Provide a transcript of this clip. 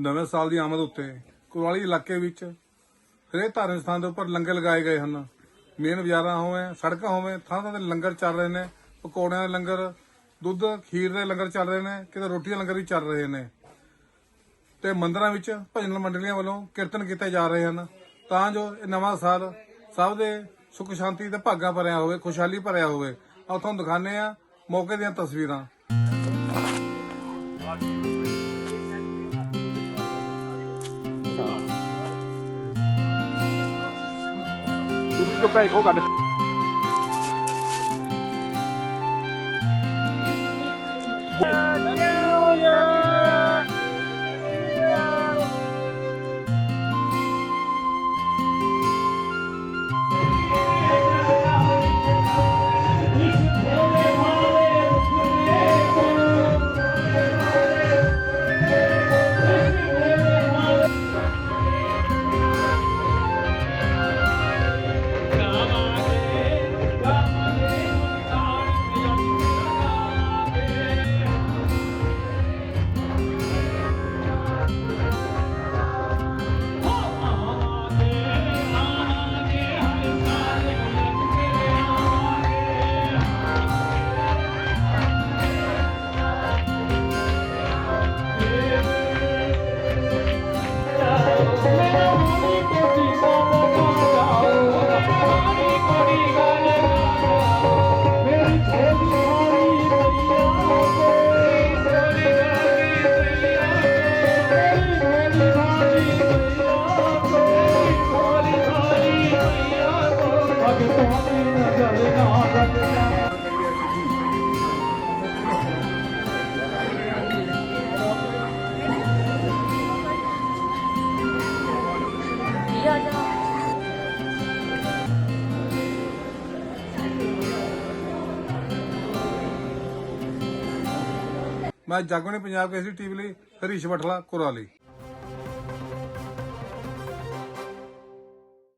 ਨਵੇਂ ਸਾਲ ਦੀ ਆਮਦ ਉੱਤੇ ਕੁਰਾਲੀ ਇਲਾਕੇ ਵਿੱਚ ਹਰੇਕ ਧਾਰਮਿਕ ਸਥਾਨ ਦੇ ਉੱਪਰ ਲੰਗਰ ਲਗਾਏ ਗਏ ਹਨ। ਮੇਨ ਬਾਜ਼ਾਰਾਂ ਹੋਵੇ, ਸੜਕਾਂ ਹੋਵੇ, ਥਾਂ ਥਾਂ ਤੇ ਲੰਗਰ ਚੱਲ ਰਹੇ ਨੇ। ਪਕੌੜਿਆਂ ਦੇ ਲੰਗਰ, ਦੁੱਧ, ਖੀਰ ਦੇ ਲੰਗਰ ਚੱਲ ਰਹੇ ਨੇ, ਕਿਤੇ ਰੋਟੀ ਦੇ ਲੰਗਰ ਵੀ ਚੱਲ ਰਹੇ ਨੇ। ਤੇ ਮੰਦਰਾਂ ਵਿੱਚ ਭਜਨ ਮੰਡਲੀਆਂ ਵੱਲੋਂ ਕੀਰਤਨ ਕੀਤੇ ਜਾ ਰਹੇ ਹਨ। ਤਾਂ ਜੋ ਇਹ ਨਵਾਂ ਸਾਲ ਸਭ ਦੇ ਸੁਖ ਸ਼ਾਂਤੀ ਤੇ ਭਾਗਾ ਭਰਿਆ ਹੋਵੇ, ਖੁਸ਼ਹਾਲੀ ਭਰਿਆ ਹੋਵੇ। ਆਓ ਤੁਹਾਨੂੰ ਦਿਖਾਣੇ ਆ ਮੌਕੇ ਦੀਆਂ ਤਸਵੀਰਾਂ। ちょっと行こうかね。Yeah. ਮੈਂ ਜਾਗੋਣੀ ਪੰਜਾਬ ਕੇਸਰੀ ਟੀਵੀ ਲਈ ਹਰੀਸ਼ ਬਠਲਾ ਕੁਰਾਲੀ।